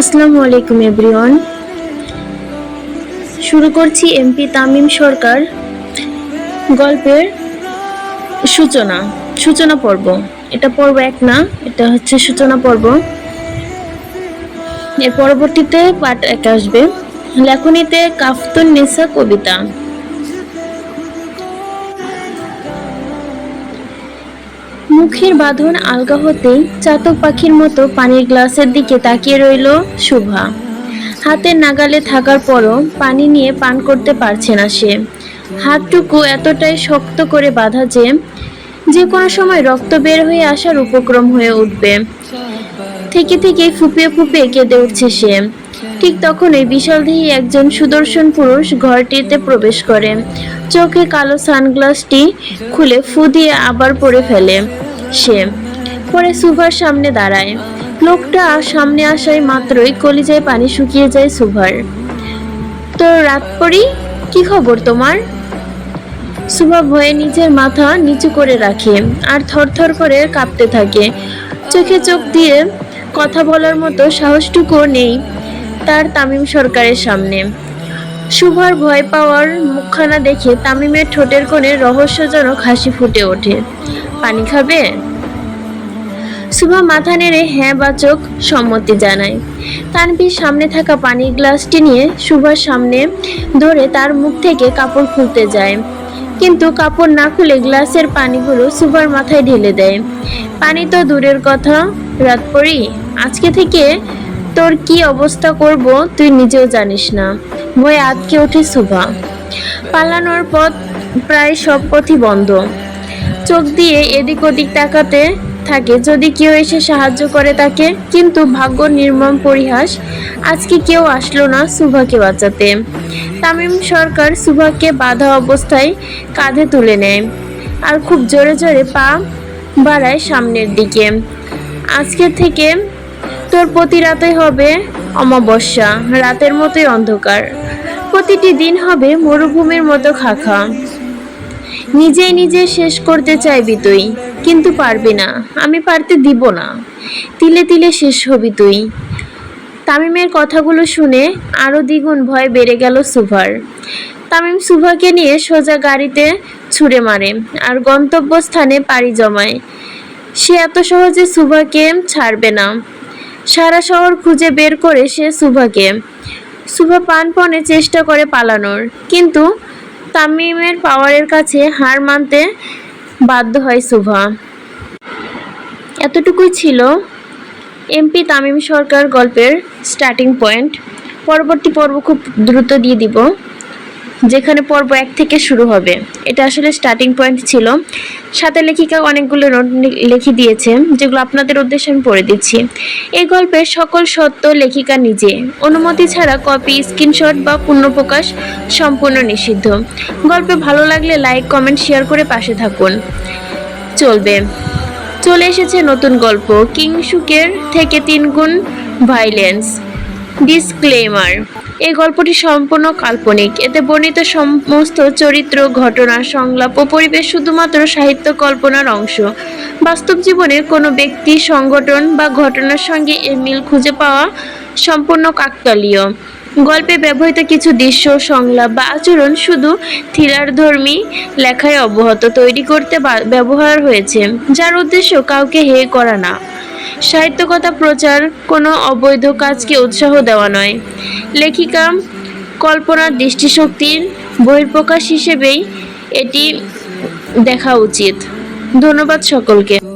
আসসালামু আলাইকুম, এভরিওয়ান। শুরু করছি এমপি তামিম সরকার গল্পের সূচনা সূচনা পর্ব। এটা পর্ব এক না, এটা হচ্ছে সূচনা পর্ব। এর পরবর্তীতে পাঠ এক আসবে। লেখনীতে কাফতুন নেসা কবিতা। মুখের বাঁধন আলগা হতেই চাতক পাখির মতো পানির গ্লাসের দিকে তাকিয়ে রইল শুভা। হাতের নাগালে থাকার পরও পানি নিয়ে পান করতে পারছে না সে। হাতটুকু এতটাই শক্ত করে বাঁধা যে যে কোনো সময় রক্ত বের হয়ে আসার উপক্রম হয়ে উঠবে। থেকে থেকে ফুপিয়ে ফুপিয়ে কেঁদে উঠছে সে। ঠিক তখনই বিশালদেহী একজন সুদর্শন পুরুষ ঘরটিতে প্রবেশ করে। চোখে কালো সানগ্লাসটি খুলে ফু দিয়ে আবার পরে ফেলে। সে পরে সুভার সামনে দাঁড়ায়। লোকটা সামনে আসায় মাত্রই কলিজায় পানি শুকিয়ে যায় সুভার। তো রাত পরি কি খবর তোমার? সুভা ভয়ে নিজের মাথা নিচু করে রাখে আর থরথর করে কাঁপতে থাকে। চোখে চোখ দিয়ে কথা বলার মতো সাহসটুকুও নেই তার তামিম সরকারের সামনে। সুভার ভয় পাওয়ার মুখখানা দেখে তামিমের ঠোঁটের কোণে রহস্যজনক হাসি ফুটে ওঠে। পানি খাবে? সুভা মাথা নেড়ে হ্যাঁ বাচক সম্মতি জানায়। তানভীর সামনে থাকা পানির গ্লাসটি নিয়ে সুভার সামনে ধরে তার মুখ থেকে কাপড় খুলতে যায়। কিন্তু কাপড় না খুলে গ্লাসের পানিগুলো সুভার মাথায় ঢেলে দেয়। পানি তো দূরের কথা রাত পড়ি আজকে থেকে তোর কি অবস্থা করব তুই নিজেও জানিস না। ভয়ে আটকে ওঠে সুভা। পালানোর পথ প্রায় সব পথই বন্ধ। চোখ দিয়ে এদিক ওদিক তাকাতে থাকে। যদি কেউ এসে সাহায্য করে তাকে, কিন্তু ভাগ্য নির্মম পরিহাস, আজকে কেউ আসলো না সুভাকে বাঁচাতে। তামিম সরকার সুভাকে বাধা অবস্থায় কাঁধে তুলে নেয় আর খুব জোরে জোরে পা বাড়ায় সামনের দিকে। আজকে থেকে তোর প্রতি রাতে হবে অমাবস্যা, রাতের মতোই অন্ধকার। প্রতিটি দিন হবে মরুভূমির মতো খাখা। নিজেই নিজে শেষ করতে চাইবি তুই, কিন্তু পারবি না, আমি পারতে দিব না। তিলে তিলে শেষ হবি তুই। তামিমের কথাগুলো শুনে আরও দ্বিগুণ ভয় বেড়ে গেল সুভার। তামিম সুভাকে নিয়ে সোজা গাড়িতে ছুঁড়ে মারে আর গন্তব্যস্থানে পাড়ি জমায়। সে এত সহজে সুভাকে ছাড়বে না। সারা শহর খুঁজে বের করে সে সুভাকে। সুভা প্রাণপণে চেষ্টা করে পালানোর, কিন্তু তামিমের পাওয়ারের কাছে হার মানতে বাধ্য হয় সুভা এতটুকুই ছিল এমপি তামিম সরকার গল্পের স্টার্টিং পয়েন্ট পরবর্তী পর্ব খুব দ্রুত দিয়ে দিব। যেখানে পর্ব এক থেকে শুরু হবে। এটা আসলে স্টার্টিং পয়েন্ট ছিল। সাথে লেখিকা অনেকগুলো নোট লিখে দিয়েছে, যেগুলো আপনাদের উদ্দেশ্যে আমি পড়ে দিচ্ছি। এই গল্পের সকল সত্য লেখিকা নিজে। অনুমতি ছাড়া কপি স্ক্রিনশট বা পূর্ণপ্রকাশ সম্পূর্ণ নিষিদ্ধ। গল্পে ভালো লাগলে লাইক কমেন্ট শেয়ার করে পাশে থাকুন। চলবে। চলে এসেছে নতুন গল্প, কিংসুকের থেকে তিনগুণ ভাইলেন্স ডিসক্লেমার এই গল্পটি সম্পূর্ণ কাল্পনিক। এতে বর্ণিত সমস্ত চরিত্র, ঘটনা, সংলাপ ও পরিবেশ শুধুমাত্র সাহিত্য কল্পনার অংশ। বাস্তব জীবনে কোনো ব্যক্তি, সংগঠন বা ঘটনার সঙ্গে এর মিল খুঁজে পাওয়া সম্পূর্ণ কাকতালীয়। গল্পে ব্যবহৃত কিছু দৃশ্য, সংলাপ বা আচরণ শুধু থ্রিলারধর্মী লেখায় অব্যাহত তৈরি করতে ব্যবহার হয়েছে, যার উদ্দেশ্য কাউকে হে করা না। সাহিত্যকথা প্রচার কোনো অবৈধ কাজকে উৎসাহ দেওয়া নয়। লেখিকা, কল্পনার দৃষ্টিশক্তির বহিঃপ্রকাশ হিসেবেই এটি দেখা উচিত। ধন্যবাদ সকলকে।